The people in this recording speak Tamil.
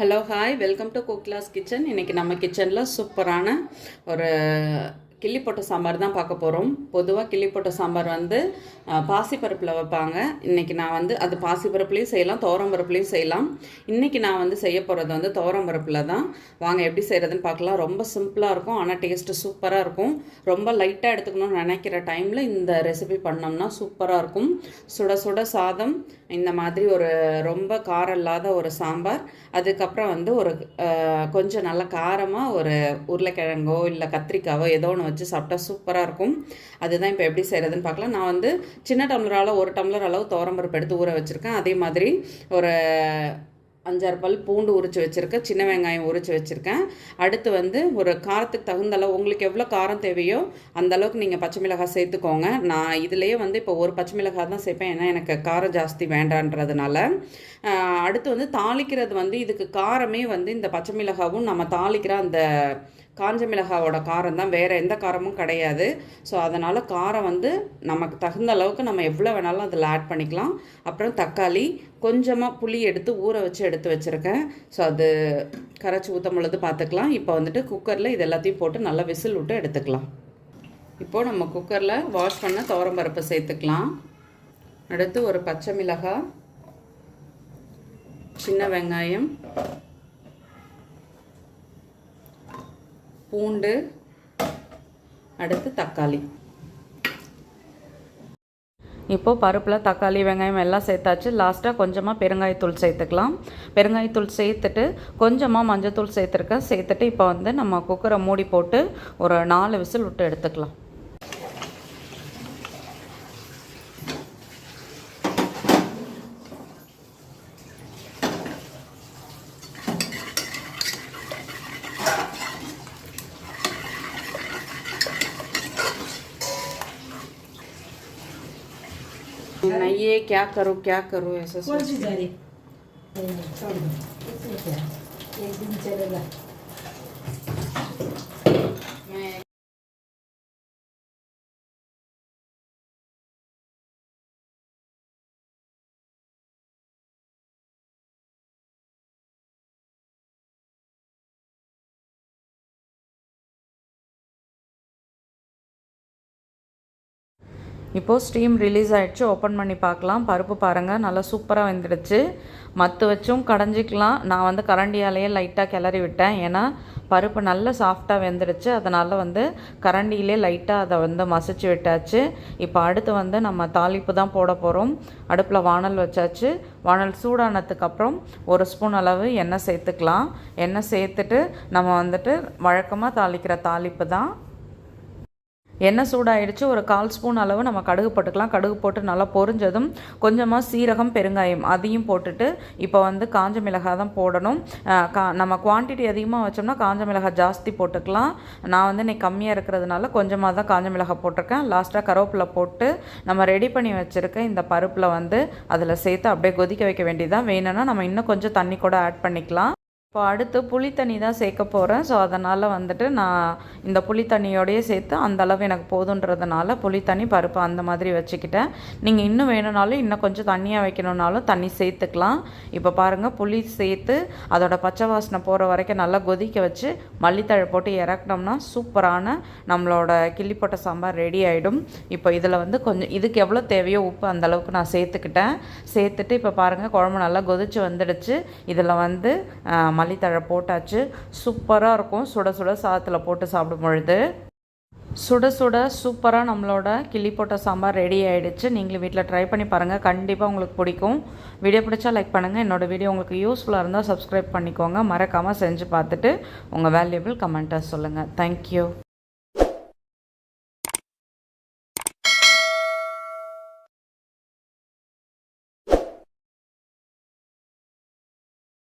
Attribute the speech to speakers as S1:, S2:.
S1: ஹலோ ஹாய் வெல்கம் டு குக்லாஸ் கிச்சன் இன்றைக்கி நம்ம கிச்சனில் சூப்பரான ஒரு கிள்ளிப்பொட்டை சாம்பார் தான் பார்க்க போகிறோம் பொதுவாக கிள்ளிப்பொட்டை சாம்பார் வந்து பாசிப்பருப்பில் வைப்பாங்க. இன்றைக்கி நான் வந்து அது பாசிப்பருப்புலேயும் செய்யலாம் துவரம்பருப்புலேயும் செய்யலாம். இன்றைக்கி நான் வந்து செய்ய போகிறது வந்து துவரம்பருப்பில் தான். வாங்க எப்படி செய்கிறதுன்னு பார்க்கலாம். ரொம்ப சிம்பிளாக இருக்கும் ஆனால் டேஸ்ட்டு சூப்பராக இருக்கும். ரொம்ப லைட்டாக எடுத்துக்கணும்னு நினைக்கிற டைமில் இந்த ரெசிபி பண்ணோம்னா சூப்பராக இருக்கும். சுட சுட சாதம் இந்த மாதிரி ஒரு ரொம்ப காரம் இல்லாத ஒரு சாம்பார். அதுக்கப்புறம் வந்து ஒரு கொஞ்சம் நல்ல காரமாக ஒரு உருளைக்கிழங்கோ இல்லை கத்திரிக்காவோ ஏதோ ஒன்று வச்சு சாப்பிட்டா சூப்பராக இருக்கும். அதுதான் இப்போ எப்படி செய்கிறதுன்னு பார்க்கலாம். நான் வந்து சின்ன டம்ளரால் ஒரு டம்ளர் அளவு தோரம்பருப்பு எடுத்து ஊற வச்சுருக்கேன். அதே மாதிரி ஒரு அஞ்சாறு பல் பூண்டு உரித்து வச்சுருக்கேன். சின்ன வெங்காயம் உரித்து வச்சுருக்கேன். அடுத்து வந்து ஒரு காரத்துக்கு தகுந்த அளவு உங்களுக்கு எவ்வளோ காரம் தேவையோ அந்த அளவுக்கு நீங்கள் பச்சை மிளகாய் சேர்த்துக்கோங்க. நான் இதுலேயே வந்து இப்போ ஒரு பச்சை மிளகாய் தான் சேர்ப்பேன். ஏன்னா எனக்கு காரம் ஜாஸ்தி வேண்டான்றதுனால. அடுத்து வந்து தாளிக்கிறது வந்து இதுக்கு காரமே வந்து இந்த பச்சை மிளகாவும் நம்ம தாளிக்கிற அந்த காஞ்ச மிளகாவோட காரம் தான் வேறு எந்த காரமும் கிடையாது. ஸோ அதனால் காரம் வந்து நமக்கு தகுந்த அளவுக்கு நம்ம எவ்வளோ வேணாலும் அதில் ஆட் பண்ணிக்கலாம். அப்புறம் தக்காளி கொஞ்சமாக புளி எடுத்து ஊற வச்சு எடுத்து வச்சுருக்கேன். ஸோ அது கரைச்சி ஊற்றும் பொழுது பார்த்துக்கலாம் இப்போ வந்துட்டு குக்கரில் இது எல்லாத்தையும் போட்டு நல்லா விசில் விட்டு எடுத்துக்கலாம். இப்போது நம்ம குக்கரில் வாஷ் பண்ண துவரம்பருப்பு சேர்த்துக்கலாம். அடுத்து ஒரு பச்சை மிளகாய் சின்ன வெங்காயம் பூண்டு அடுத்து தக்காளி. இப்போ பருப்பில் தக்காளி வெங்காயம் எல்லாம் சேர்த்தாச்சு. லாஸ்ட்டாக கொஞ்சமாக பெருங்காயத்தூள் சேர்த்துக்கலாம். பெருங்காயத்தூள் சேர்த்துட்டு கொஞ்சமாக மஞ்சத்தூள் சேர்த்துருக்கேன். சேர்த்துட்டு இப்போ வந்து நம்ம குக்கரை மூடி போட்டு ஒரு நாலு விசில் விட்டு எடுத்துக்கலாம். नहीं ये क्या करो क्या करो? ऐसा
S2: कौन सी जा रही छोड़ दो। इसमें क्या? एक दिन चलेगा।
S1: இப்போது ஸ்டீம் ரிலீஸ் ஆகிடுச்சு ஓப்பன் பண்ணி பார்க்கலாம். பருப்பு பாருங்கள் நல்லா சூப்பராக வெந்துடுச்சு. மத்து வச்சும் கடைஞ்சிக்கலாம். நான் வந்து கரண்டியாலேயே லைட்டாக கிளறி விட்டேன். ஏன்னா பருப்பு நல்லா சாஃப்டாக வெந்துடுச்சு. அதனால் வந்து கரண்டியிலே லைட்டாக அதை வந்து மசிச்சு விட்டாச்சு. இப்போ அடுத்து வந்து நம்ம தாளிப்பு தான் போட போகிறோம் அடுப்பில் வானல் வச்சாச்சு. வானல் சூடானதுக்கப்புறம் ஒரு ஸ்பூன் அளவு எண்ணெய் சேர்த்துக்கலாம். எண்ணெய் சேர்த்துட்டு நம்ம வந்துட்டு வழக்கமாக தாளிக்கிற தாளிப்பு தான். எண்ணெய் சூடாயிடுச்சு ஒரு கால் ஸ்பூன் அளவு நம்ம கடுகு போட்டுக்கலாம். கடுகு போட்டு நல்லா பொரிஞ்சதும் கொஞ்சமாக சீரகம் பெருங்காயம் அதையும் போட்டுட்டு இப்போ வந்து காஞ்ச மிளகாய் தான் போடணும். கா நம்ம குவான்டிட்டி அதிகமாக வச்சோம்னா காஞ்ச மிளகாய் ஜாஸ்தி போட்டுக்கலாம். நான் வந்து இன்னைக்கு கம்மியாக இருக்கிறதுனால கொஞ்சமாக தான் காஞ்ச மிளகாய் போட்டிருக்கேன். லாஸ்ட்டாக கருவேப்பிலை போட்டு நம்ம ரெடி பண்ணி வச்சுருக்க இந்த பருப்பில் வந்து அதில் சேர்த்து அப்படியே கொதிக்க வைக்க வேண்டியதான் வேணும்னா நம்ம இன்னும் கொஞ்சம் தண்ணி கூட ஆட் பண்ணிக்கலாம். இப்போ அடுத்து புளி தண்ணி தான் சேர்க்க போகிறேன் ஸோ அதனால் வந்துட்டு நான் இந்த புளி தண்ணியோடையே சேர்த்து அந்த அளவு எனக்கு போதுன்றதுனால புளி தண்ணி பருப்பு அந்த மாதிரி வச்சுக்கிட்டேன். நீங்கள் இன்னும் வேணும்னாலும் இன்னும் கொஞ்சம் தண்ணியாக வைக்கணுன்னாலும் தண்ணி சேர்த்துக்கலாம். இப்போ பாருங்கள் புளி சேர்த்து அதோட பச்சை வாசனை போகிற வரைக்கும் நல்லா கொதிக்க வச்சு மல்லித்தழை போட்டு இறக்கினோம்னா சூப்பரான நம்மளோட கிள்ளிப்பட்ட சாம்பார் ரெடி ஆகிடும் இப்போ இதில் வந்து கொஞ்சம் இதுக்கு எவ்வளோ தேவையோ உப்பு அந்த அளவுக்கு நான் சேர்த்துக்கிட்டேன். சேர்த்துட்டு இப்போ பாருங்கள் குழம்பு நல்லா கொதிச்சு வந்துடுச்சு. இதில் வந்து மல்லித்தழை போட்டாச்சு. சூப்பராக இருக்கும். சுட சுட சாதத்தில் போட்டு சாப்பிடும் பொழுது சுட சுட சூப்பராக நம்மளோட கிள்ளி போட்ட சாம்பார் ரெடி ஆகிடுச்சு நீங்களும் வீட்டில் ட்ரை பண்ணி பாருங்கள் கண்டிப்பாக உங்களுக்கு பிடிக்கும். வீடியோ பிடிச்சா லைக் பண்ணுங்கள் என்னோட வீடியோ உங்களுக்கு யூஸ்ஃபுல்லாக இருந்தால் சப்ஸ்கிரைப் பண்ணிக்கோங்க. மறக்காமல் செஞ்சு பார்த்துட்டு உங்கள் வேல்யூபிள் கமெண்ட்டை சொல்லுங்கள் தேங்க்யூ